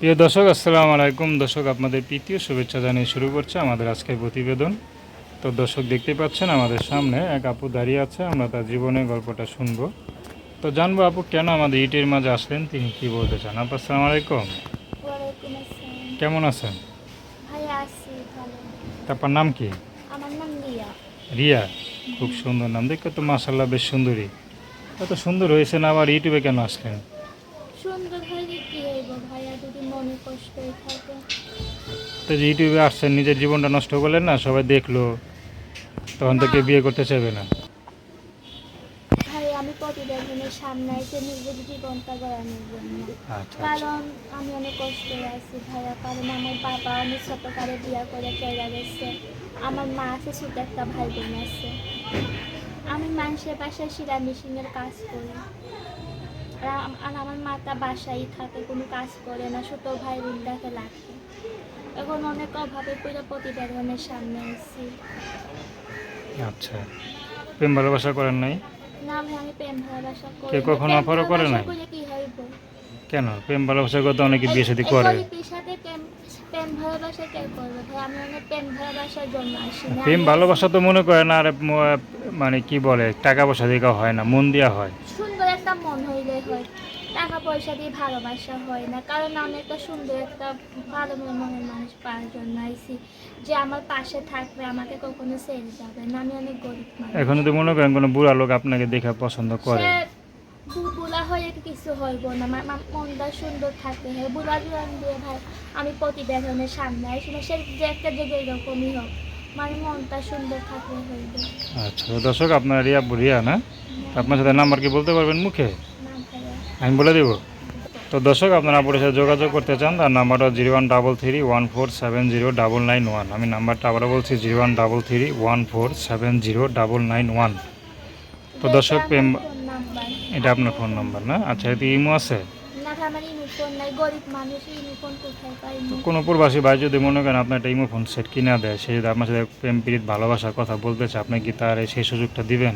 প্রিয় দর্শক আসসালামু আলাইকুম। দর্শক আপনাদের প্রীতীয় শুভেচ্ছা জানিয়ে শুরু করছে আমাদের আজকের প্রতিবেদন। তো দর্শক দেখতে পাচ্ছেন আমাদের সামনে এক আপু দাঁড়িয়ে আছে আমরা তার জীবনের গল্পটা শুনব। তো জানব আপু কেন আমাদের ইটের মাঝে আসলেন? তিনি কি বলতে চান? আপু আসসালামু আলাইকুম। কেমন আছেন? তারপর নাম কি? রিয়া। খুব সুন্দর নাম। দেখতে তো মাসাল্লাহ বেশ সুন্দরী। এত সুন্দর হয়েছে না আবার ইউটিউবে কেন আসলেন? সুন্দর ভাইয়া যদি মনে কষ্ট থাকে। তো যে ইউটিউবে আসছেন নিজের জীবনটা নষ্ট করলেন না? সবাই দেখল তখন থেকে বিয়ে করতে চাইবে না। ভাই আমি প্রতিবেদনের সামনে এসে নিজের জীবনটা গড়ানোর জন্য। আচ্ছা আচ্ছা। কারণ আমি অনেক কষ্ট আছি ভাইয়া কারণ আমার বাবা অনেক ছোটকালে বিয়া করে চলে গেছে। আমার মা আছে ছোট একটা ভাই বোন আছে। আমি মানুষের বাসায় শিলা মেশিনের কাজ করি। আর আমার মাতা বাসায় থাকে কোনো কাজ করে না ছোট ভাই বোনটাকে লাগে এখন অনেক অভাবে পুরো প্রতিবেদনের সামনে এসেছি আচ্ছা প্রেম ভালোবাসা করেন নাই? না আমি প্রেম ভালোবাসা করি কে কখনো অফারও করে নাই? কেন? প্রেম ভালোবাসা করতে অনেকে বিয়ে সাথে করে। প্রেম ভালোবাসা কে করবে ভাই? আমি অনেক প্রেম ভালোবাসার জন্য আসি না। প্রেম ভালোবাসা তো মনে করেন আর মানে কি বলে টাকা পয়সা দিয়ে হয় না মন দেওয়া হয়। মন হইলে হয়। টাকা পয়সা দিয়ে ভালোবাসা হয় না। কারণ আমি একটা সুন্দর একটা ভালো মনের মানুষ পাওয়ার জন্য আইছি। যে আমার পাশে থাকবে আমাকে কখনো ছেড়ে যাবে না। আমি অনেক গরিব এখন যদি মনে করেন কোনো বুড়া লোক আপনাকে দেখে পছন্দ করে। সে বু- বুড়া হয়ে কিছু হইব না। আমার মনটা সুন্দর থাকতে হয় বুড়া জোয়ান দিয়ে ভাই আমি প্রতিবেদনের সামনে আসি না। সে যে একটা যে এরকমই হোক। আচ্ছা দর্শক আপনার রিয়া রিয়া না? আপনার সাথে নাম্বার কি বলতে পারবেন মুখে? আমি বলে দেবো। তো দর্শক আপনারা সাথে যোগাযোগ করতে চান তার নাম্বারটা zero one double three one four seven zero double nine one. আমি নাম্বারটা আবারও বলছি zero one double three one four seven zero double nine one. তো দর্শক এটা আপনার ফোন নাম্বার না? আচ্ছা এতে ইমো আছে? আমার ইমো ফোন নাই গরিব মানুষ ইমো ফোন কোথায় পাইনি কোনো প্রবাসী ভাই যদি মনে করেন আপনার একটা ইমো ফোন সেট কিনা দেয় সে যদি আপনার সাথে প্রেম প্রীত ভালোবাসার কথা বলতে চায় আপনি কি তার সেই সুযোগটা দিবেন?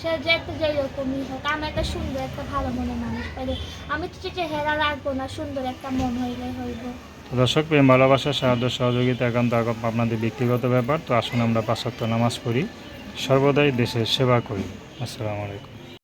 সে যে একটা যে হোক আমি একটা সুন্দর একটা ভালো মনের মানুষ পাইলে আমি তো চেহারা রাখব না সুন্দর একটা মন হইলে হইব। দর্শক প্রেম ভালোবাসা সাহায্য সহযোগিতা একান্ত আপনাদের ব্যক্তিগত ব্যাপার তো আসুন আমরা পাঁচাত্তর নামাজ পড়ি সর্বদাই দেশের সেবা করি। আসসালামু আলাইকুম।